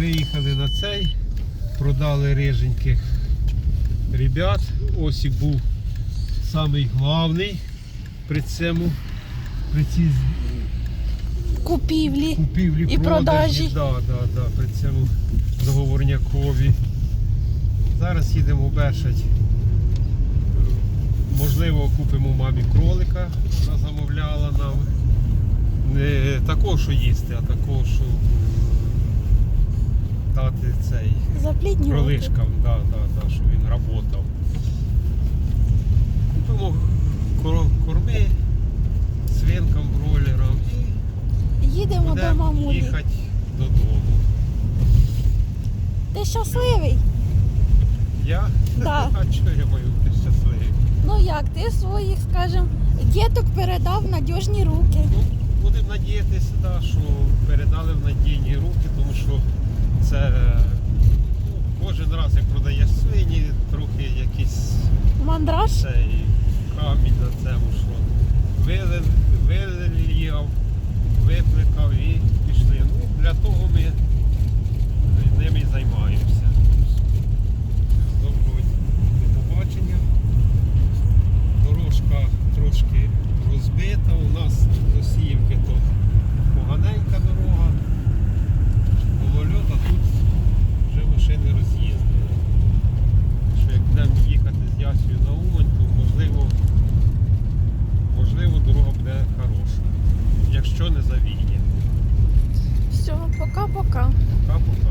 Виїхали на цей, продали риженьких ребят. Осік був самий главний при цьому, при цій Купівлі. купівлі І продажі. Да, да, да, при цьому договорнякові. Зараз їдемо вешать. Можливо, купимо мамі кролика, вона замовляла нам. Не такого, що їсти, а такого, що цей кролишкам, да, да, да, щоб він працював. Купимо корми свинкам, бройлерам і Їдемо до мамулі. їхати додому. Ти щасливий? Я? Да. А чого я маю бути щасливий? Ну як, ти своїх, скажем, діток передав в надіжні руки. Ну, будемо надіятися, да, що передали в надійні руки, як продаєш свині, трохи якийсь Мандраж. цей камінь на цьому, що вилив, викликав і пішли. Ну, для того ми ними і займаємося. Доброго до побачення. Дорожка трошки розбита. У нас до Сіївки Capocã. Capocã.